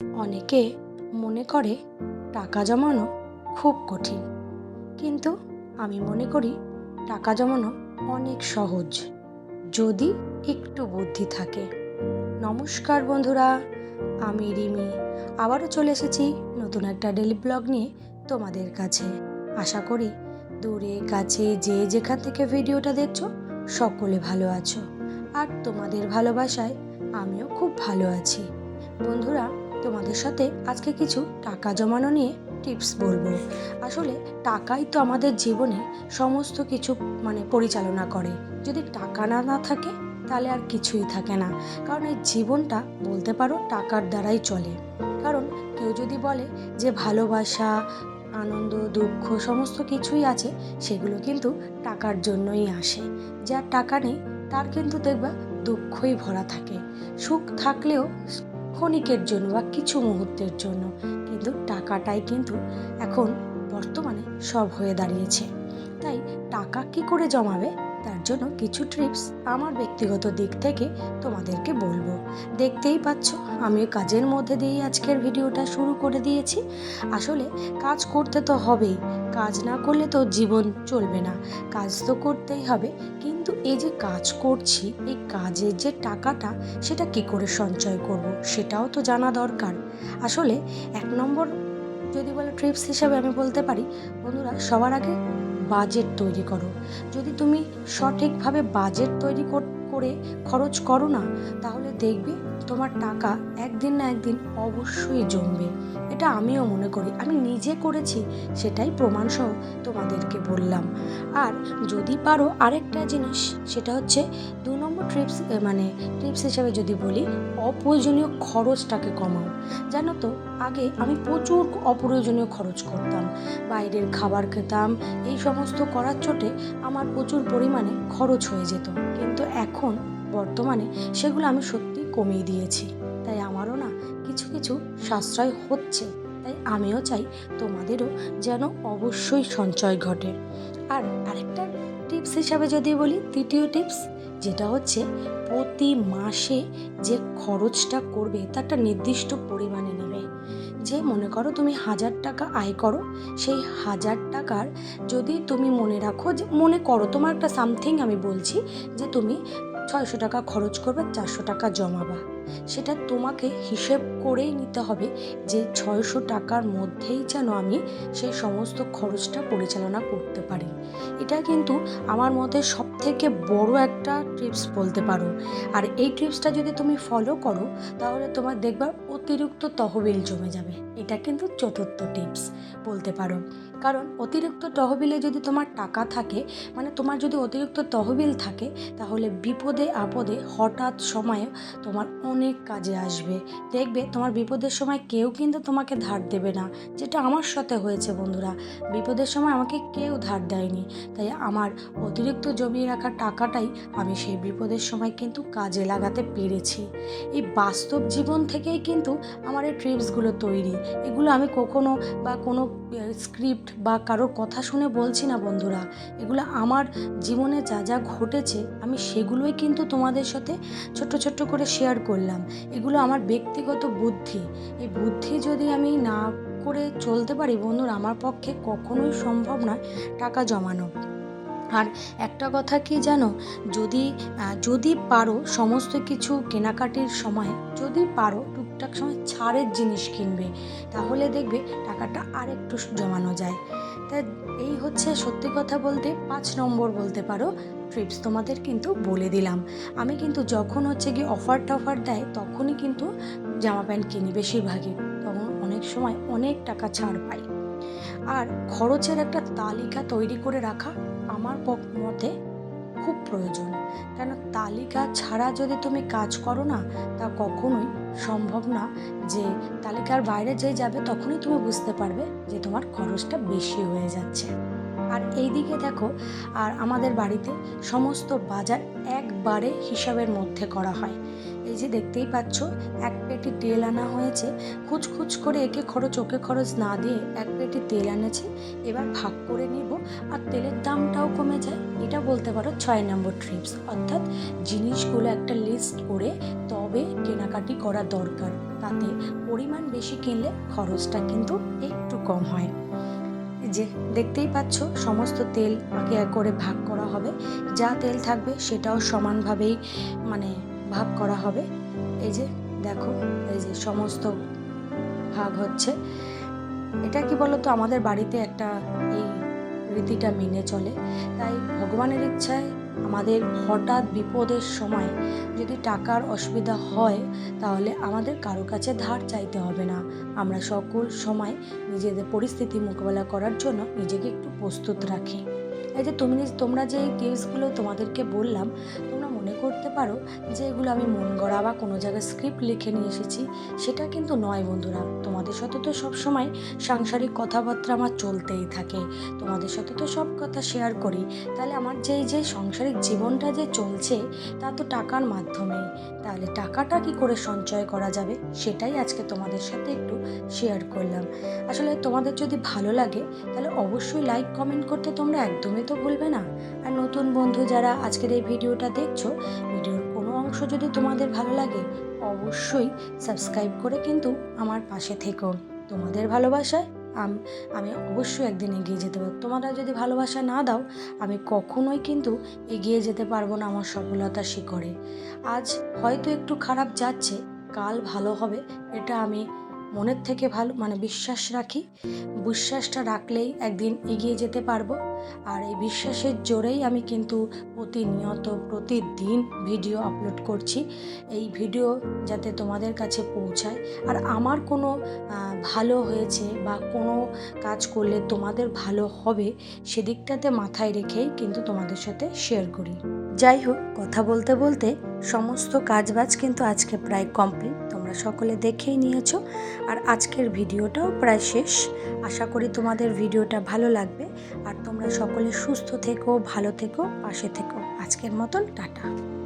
অনেকে মনে করে টাকা জমানো খুব কঠিন। কিন্তু আমি মনে করি টাকা জমানো অনেক সহজ, যদি একটু বুদ্ধি থাকে। নমস্কার বন্ধুরা, আমি রিমি। আবারও চলে এসেছি নতুন একটা ডেলি ব্লগ নিয়ে তোমাদের কাছে। আশা করি দূরে, কাছে, যে যেখান থেকে ভিডিওটা দেখছ, সকলে ভালো আছো। আর তোমাদের ভালোবাসায় আমিও খুব ভালো আছি। বন্ধুরা তোমাদের সাথে আজকে কিছু টাকা জমানো নিয়ে টিপস বলব। আসলে টাকাই তো আমাদের জীবনে সমস্ত কিছু মানে পরিচালনা করে। যদি টাকা না না থাকে, তাহলে আর কিছুই থাকে না। কারণ এই জীবনটা বলতে পারো টাকার দ্বারাই চলে। কারণ কেউ যদি বলে যে ভালোবাসা, আনন্দ, দুঃখ সমস্ত কিছুই আছে, সেগুলো কিন্তু টাকার জন্যই আসে। যার টাকা নেই, তার কিন্তু দেখবা দুঃখই ভরা থাকে। সুখ থাকলেও ক্ষণিকের জন্য বা কিছু মুহূর্তের জন্য। কিন্তু টাকাটাই কিন্তু এখন বর্তমানে সব হয়ে দাঁড়িয়েছে। তাই টাকা কি করে জমাবে? তার জন্য কিছু ট্রিপস আমার ব্যক্তিগত দিক থেকে তোমাদেরকে বলব। দেখতেই পাচ্ছ আমি কাজের মধ্যে দিয়েই আজকের ভিডিওটা শুরু করে দিয়েছি। আসলে কাজ করতে তো হবেই, কাজ না করলে তো জীবন চলবে না। কাজ তো করতেই হবে, কিন্তু এই যে কাজ করছি, এই কাজের যে টাকাটা, সেটা কি করে সঞ্চয় করব, সেটাও তো জানা দরকার। আসলে এক নম্বর যদি বলো ট্রিপস হিসাবে আমি বলতে পারি, বন্ধুরা, সবার আগে বাজেট তৈরি করো। যদি তুমি সঠিকভাবে বাজেট তৈরি কর- খরচ করো না তাহলে দেখবে তোমার টাকা একদিন না একদিন অবশ্যই জমবে। এটা আমিও মনে করি। আমি নিজে করেছি, সেটাই প্রমাণসহ তোমাদেরকে বললাম। আর যদি পারো আরেকটা জিনিস, সেটা হচ্ছে দু নম্বর ট্রিপস মানে টিপস হিসেবে যদি বলি, অপ্রয়োজনীয় খরচটাকে কমাও। জানো তো, আগে আমি প্রচুর অপ্রয়োজনীয় খরচ করতাম। বাইরের খাবার খেতাম, এই সমস্ত করার চোটে আমার প্রচুর পরিমাণে খরচ হয়ে যেত। কিন্তু এখন বর্তমানে সেগুলো আমি সত্যি কমিয়ে দিয়েছি। তাই আমারও না কিছু কিছু সাশ্রয় হচ্ছে। তাই আমিও চাই তোমাদেরও যেন অবশ্যই সঞ্চয় ঘটে। আর আরেকটা টিপস হিসাবে যদি বলি, তৃতীয় টিপস যেটা হচ্ছে প্রতি মাসে যে খরচটা করবে তার একটা নির্দিষ্ট পরিমাণে নেবে। যে মনে করো তুমি হাজার টাকা আয় করো, সেই হাজার টাকার যদি তুমি মনে রাখো যে, মনে করো তোমার একটা সামথিং আমি বলছি যে, তুমি ছয়শো টাকা খরচ করবে, চারশো টাকা জমাবা। সেটা তোমাকে হিসেব করেই নিতে হবে যে ছয়শো টাকার মধ্যেই যেন আমি সেই সমস্ত খরচটা পরিচালনা করতে পারি। এটা কিন্তু আমার মতে সব থেকে বড় একটা টিপস বলতে পারো। আর এই টিপসটা যদি তুমি ফলো করো, তাহলে তোমার দেখবা অতিরিক্ত তহবিল জমে যাবে। এটা কিন্তু চতুর্থ টিপস বলতে পারো। কারণ অতিরিক্ত তহবিলে যদি তোমার টাকা থাকে মানে তোমার যদি অতিরিক্ত তহবিল থাকে, তাহলে বিপদে আপদে হঠাৎ সময়ে তোমার অনেক কাজে আসবে। দেখবে তোমার বিপদের সময় কেউ কিন্তু তোমাকে ধার দেবে না, যেটা আমার সাথে হয়েছে বন্ধুরা। বিপদের সময় আমাকে কেউ ধার দেয়নি, তাই আমার অতিরিক্ত জমিয়ে রাখা টাকাটাই আমি সেই বিপদের সময় কিন্তু কাজে লাগাতে পেরেছি। এই বাস্তব জীবন থেকেই কিন্তু আমার এই ট্রিপসগুলো তৈরি। এগুলো আমি কখনো বা কোনো স্ক্রিপ্ট বা কারোর কথা শুনে বলছি না বন্ধুরা। এগুলো আমার জীবনে যা যা ঘটেছে আমি সেগুলোই কিন্তু তোমাদের সাথে ছোট্ট ছোট্ট করে শেয়ার করলাম। এগুলো আমার ব্যক্তিগত বুদ্ধি। এই বুদ্ধি যদি আমি না করে চলতে পারি, বন্ধুরা, আমার পক্ষে কখনোই সম্ভব নয় টাকা জমানো। আর একটা কথা কি জানো? যদি যদি পারো সমস্ত কিছু কেনাকাটির সময়, যদি পারো টুকটাক সময় ছাড়ের জিনিস কিনবে, তাহলে দেখবে টাকাটা আর একটু জমানো যায়। তা এই হচ্ছে সত্যি কথা বলতে পাঁচ নম্বর বলতে পারো ট্রিপস তোমাদের কিন্তু বলে দিলাম। আমি কিন্তু যখন হচ্ছে গিয়ে অফার টফার দেয়, তখনই কিন্তু জামা প্যান্ট কিনি বেশিরভাগই। তখন অনেক সময় অনেক টাকা ছাড় পাই। আর খরচের একটা তালিকা তৈরি করে রাখা আমার মতে খুব প্রয়োজন। কেন তালিকা ছাড়া যদি তুমি কাজ করো না, তা কখনোই সম্ভব না যে তালিকার বাইরে যে যাবে তখনই তুমি বুঝতে পারবে যে তোমার খরচটা বেশি হয়ে যাচ্ছে। আর এই দিকে দেখো, আর আমাদের বাড়িতে সমস্ত বাজার একবারে হিসাবের মধ্যে করা হয়। যে দেখতেই পাচ্ছ, এক পেটি তেল আনা হয়েছে। খুচখুচ করে একে খরচ, ওকে খরচ না দিয়ে এক পেটি তেল এনেছে। এবার ভাগ করে নিব আর তেলের দামটাও কমে যায়। এটা বলতে পারো ছয় নম্বর ট্রিপস অর্থাৎ জিনিসগুলো একটা লিস্ট করে তবে কেনাকাটি করা দরকার। তাতে পরিমাণ বেশি কিনলে খরচটা কিন্তু একটু কম হয়। যে দেখতেই পাচ্ছ, সমস্ত তেল আগে করে ভাগ করা হবে। যা তেল থাকবে সেটাও সমানভাবেই মানে ভাগ করা হবে। এই যে, দেখো, এই যে সমস্ত ভাগ হচ্ছে। এটা কি বলতো, আমাদের বাড়িতে একটা এই রীতিটা মেনে চলে। তাই ভগবানের ইচ্ছায় আমাদের হঠাৎ বিপদের সময় যদি টাকার অসুবিধা হয়, তাহলে আমাদের কারও কাছে ধার চাইতে হবে না। আমরা সকল সময় নিজেদের পরিস্থিতি মোকাবেলা করার জন্য নিজেকে একটু প্রস্তুত রাখি। এই যে, তুমি, তোমরা যে টিপসগুলো তোমাদেরকে বললাম মনে করতে পারো যে এগুলো আমি মন গড়া বা কোনো জায়গায় স্ক্রিপ্ট লিখে নিয়ে এসেছি, সেটা কিন্তু নয় বন্ধুরা। তোমাদের সাথে তো সবসময় সাংসারিক কথাবার্তা আমার চলতেই থাকে। তোমাদের সাথে তো সব কথা শেয়ার করি। তাহলে আমার যে এই যে সাংসারিক জীবনটা যে চলছে, তা তো টাকার মাধ্যমেই। তাহলে টাকাটা কি করে সঞ্চয় করা যাবে? সেটাই আজকে তোমাদের সাথে একটু শেয়ার করলাম। আসলে তোমাদের যদি ভালো লাগে, তাহলে অবশ্যই লাইক কমেন্ট করতে তোমরা একদমই তো ভুলবে না। আর নতুন বন্ধু যারা আজকের এই ভিডিওটা দেখছ ভিডিওর কোনো অংশ যদি তোমাদের ভালো লাগে, অবশ্যই সাবস্ক্রাইব করে কিন্তু আমার পাশে থেকো। তোমাদের ভালোবাসায় আম- অবশ্যই একদিন এগিয়ে যেতে পারব। তোমরা যদি ভালোবাসা না দাও, আমি কখনোই কিন্তু এগিয়ে যেতে পারব না আমার সফলতার শিখরে। আজ হয়তো একটু খারাপ যাচ্ছে, কাল ভালো হবে, এটা আমি মনের থেকে ভালো মানে বিশ্বাস রাখি। বিশ্বাসটা রাখলেই একদিন এগিয়ে যেতে পারব। আর এই বিশ্বাসের জোরেই আমি কিন্তু প্রতিনিয়ত, প্রতিদিন ভিডিও আপলোড করছি। এই ভিডিও যাতে তোমাদের কাছে পৌঁছায়। আর আমার কোনো ভালো হয়েছে বা কোনো কাজ করলে তোমাদের ভালো হবে, সেদিকটাতে মাথায় রেখেই কিন্তু তোমাদের সাথে শেয়ার করি। যাই হোক, কথা বলতে বলতে সমস্ত কাজবাজ কিন্তু আজকে প্রায় কমপ্লিট তোমরা সকলে দেখেই নিয়েছ। আর আজকের ভিডিওটাও প্রায় শেষ। আশা করি তোমাদের ভিডিওটা ভালো লাগবে। আর তোমরা সকলে সুস্থ থেকো, ভালো থেকো, পাশে থেকো। আজকের মতন, টাটা।